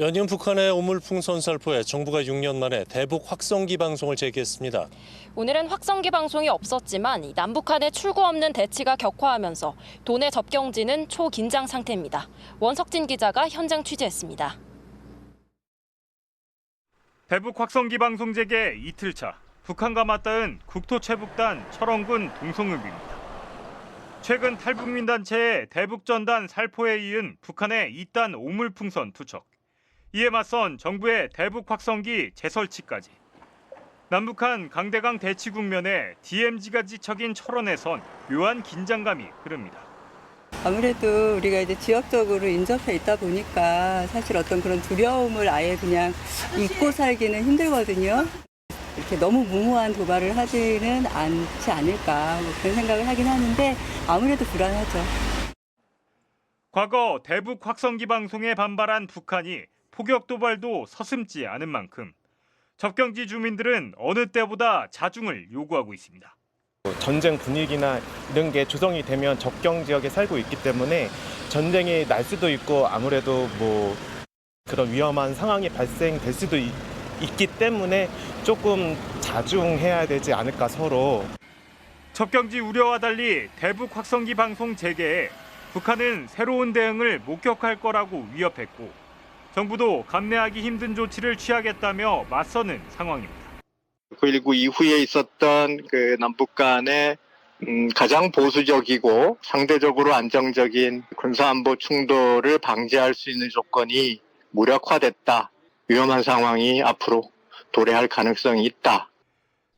연이은 북한의 오물풍선 살포에 정부가 6년 만에 대북 확성기 방송을 재개했습니다. 오늘은 확성기 방송이 없었지만 이 남북한의 출구 없는 대치가 격화하면서 도내 접경지는 초긴장 상태입니다. 원석진 기자가 현장 취재했습니다. 대북 확성기 방송 재개 이틀 차 북한과 맞닿은 국토체북단 철원군 동성읍입니다. 최근 탈북민 단체의 대북전단 살포에 이은 북한의 이단 오물풍선 투척. 이에 맞선 정부의 대북 확성기 재설치까지. 남북한 강대강 대치 국면에 DMZ가 지척인 철원에선 묘한 긴장감이 흐릅니다. 아무래도 우리가 이제 지역적으로 인접해 있다 보니까 사실 어떤 그런 두려움을 아예 그냥 잊고 살기는 힘들거든요. 이렇게 너무 무모한 도발을 하지는 않지 않을까 뭐 그런 생각을 하긴 하는데 아무래도 불안하죠. 과거 대북 확성기 방송에 반발한 북한이 포격 도발도 서슴지 않은 만큼 접경지 주민들은 어느 때보다 자중을 요구하고 있습니다. 전쟁 분위기나 이런 게 조성이 되면 접경 지역에 살고 있기 때문에 전쟁이 날 수도 있고 아무래도 뭐 그런 위험한 상황이 발생될 수도 있, 있기 때문에 조금 자중해야 되지 않을까 서로 접경지 우려와 달리 대북 확성기 방송 재개에 북한은 새로운 대응을 목격할 거라고 위협했고 정부도 감내하기 힘든 조치를 취하겠다며 맞서는 상황입니다. 9.19 이후에 있었던 그 남북 간의 음, 가장 보수적이고 상대적으로 안정적인 군사안보 충돌을 방지할 수 있는 조건이 무력화됐다. 위험한 상황이 앞으로 도래할 가능성이 있다.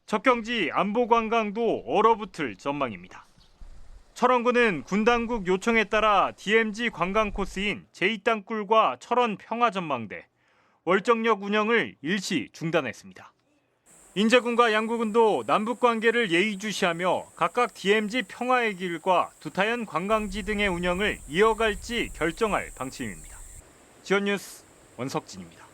접경지 안보 관광도 얼어붙을 전망입니다. 철원군은 군 당국 요청에 따라 DMZ 관광 코스인 제2땅굴과 철원 평화전망대, 월정역 운영을 일시 중단했습니다. 인제군과 양구군도 남북 관계를 예의주시하며 각각 DMZ 평화의 길과 두타연 관광지 등의 운영을 이어갈지 결정할 방침입니다. 지원뉴스 원석진입니다.